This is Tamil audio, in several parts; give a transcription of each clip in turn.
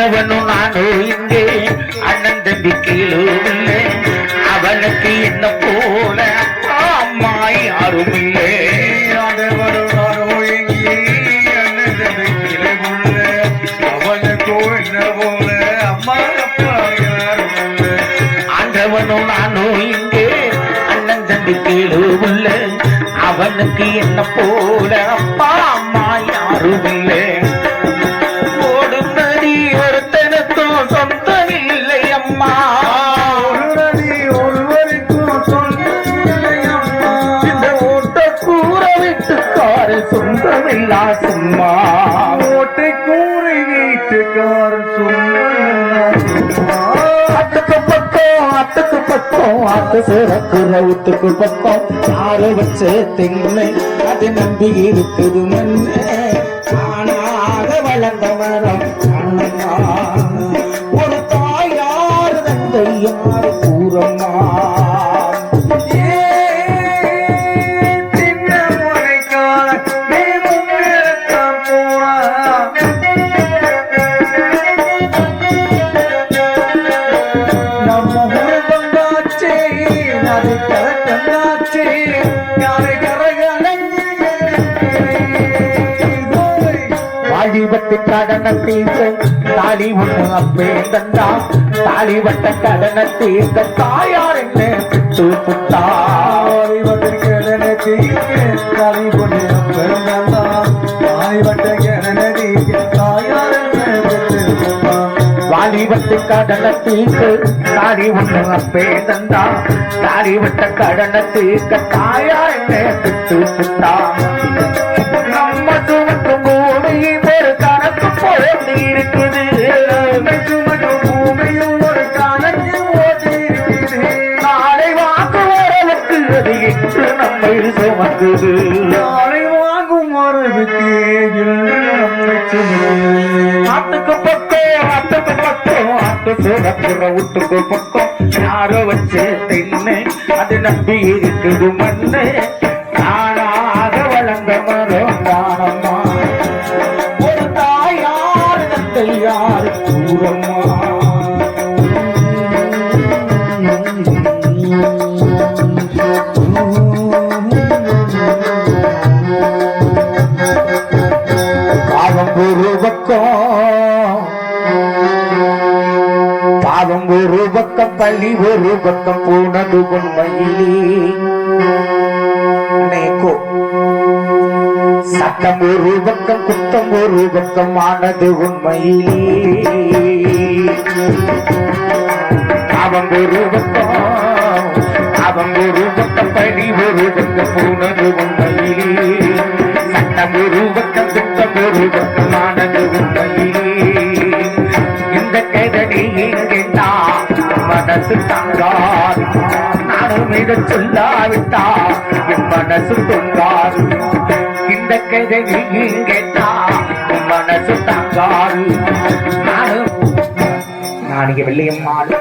ஆண்டவனும் நானும் இங்கே. அண்ணன் தம்பி கீழுமில்லை அவனுக்கு என்ன போல? அம்மா யாரும் இல்லை. ஆண்டவனும் நானும் இங்கே. அண்ணன் தம்பி கீழுமில்லை அவனுக்கு என்ன போல? அப்பா அத்துக்கு பக்கம் அட்டுக்கு பக்கம் அட்டு சிறக்கு ரவுத்துக்கு பக்கம். யாரு வச்ச தென்னை அது நம்பி இருக்குது மண்ணு தானாக வளர்ந்த மரம் தாழிவட்டு கடன தீர்த்த தாலி ஒண்ணு அப்பே தந்தா தாலி வட்ட கடன தீர்க்க தாயார் என்ன பிட்டு புட்டா. வாலிபத்து கடன தீர்க்க தாலி ஒண்ணு அப்பே தந்தா தாலிவட்ட கடன தீர்க்க தாயார் என்ன பிட்டு. நம்மை சுமக்குது ஆட்டுக்கு பக்கம் ஆட்டுக்கு பக்கம் ஆட்டு சுமக்குற வீட்டுக்கு பக்கம் யாரோ வச்சு தின்னு அது நம்பி இருக்குது மண்ணு. நானாக வளர்ந்த மரம் தானம்மா. ஒரு தாயார் தந்தை யார் பள்ளி ஒரு பக்கம் போனது உண்மையிலே. நேக்கோ சட்டம் ஒரு பக்கம் குத்தம் ஒரு பக்கம் ஆனது உண்மையிலே. பாவம் ஒரு பக்கம் பாவம் ஒரு பக்கம் பள்ளி ஒரு பக்கம் போனது உண்மையிலே. சட்டம் ஒரு பக்கம் குத்தம் ஒரு பக்கம் என்னிடம் இதை சொல்லாவிட்டா? என் மனசு தொங்காது. இந்த கதையை இங்கே என் மனசு தங்காது. நானும் இங்க வெள்ளையம்மாள்.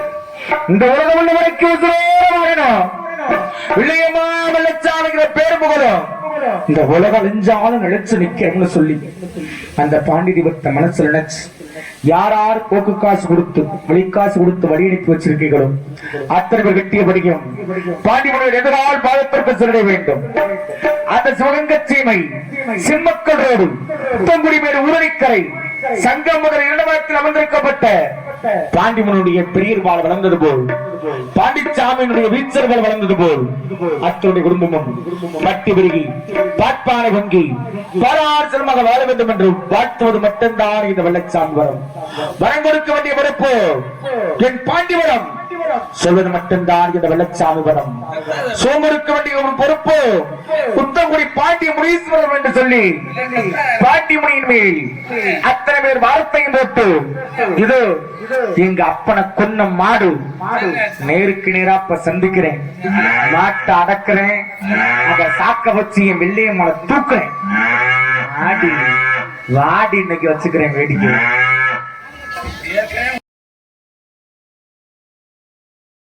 இந்த உலகம் உள்ள வரைக்கும் உசுரோட வாழணும். வெள்ளையம்மா பேர் புகழும். இந்த உலக அழிஞ்சாலும் நினைச்சு நிக்கிறேன்னு சொல்லி அந்த பாண்டிதிபத்த மனசுல நினைச்சு யார் யார் போக்கு காசு கொடுத்து வழிக்காசு கொடுத்து வழி அனுப்பி வச்சிருக்கீங்களோ அத்தனை பேர் வெட்டிய படிக்கும் பாண்டி எதிரால் பாதத்திற்கு செல்ல வேண்டும். அந்த சிவகங்க சீமை சிம்மக்கல் ரோடு புத்தங்குடி மேடு ஊரணிக்கரை சங்கம் முதல் இடமத்தில் அமர்ந்திருக்கப்பட்ட பாண்டிமனுடைய பெரியர்வாள் வளர்ந்தது போல் பாண்டிச்சாமியினுடைய வீச்சர்கள் வளர்ந்தது போல் அத்தனுடைய குடும்பமும் பட்டி பெருகி பாட்பானை வங்கி பாரார் சிரமமாக வாழ வேண்டும் என்று வாழ்த்துவது மட்டும்தான் இந்த வெள்ளச்சாமி வரம் வரம் கொடுக்க வேண்டிய பொறுப்பு. என் பாண்டிவரம். சொல்வது மட்டும்தான் இந்த வெள்ளச்சாமி படம் சோமருக்கு வேண்டிய ஒரு பொறுப்பு. குத்தங்குடி பாண்டிய முனீஸ்வரர் என்று சொல்லி பாண்டியமுனியின் மேல் அத்தனை பேர் வார்த்தையும் போட்டு இது எங்க அப்பனை கொன்ன மாடு. நேருக்கு நேரா இப்ப சந்திக்கிறேன். மாட்டை அடக்குறேன். அத சாக்க வச்சு என் வெள்ளையை மலை தூக்குறேன். ஆடி வாடி இன்னைக்கு வச்சுக்கிறேன் வேடிக்கை.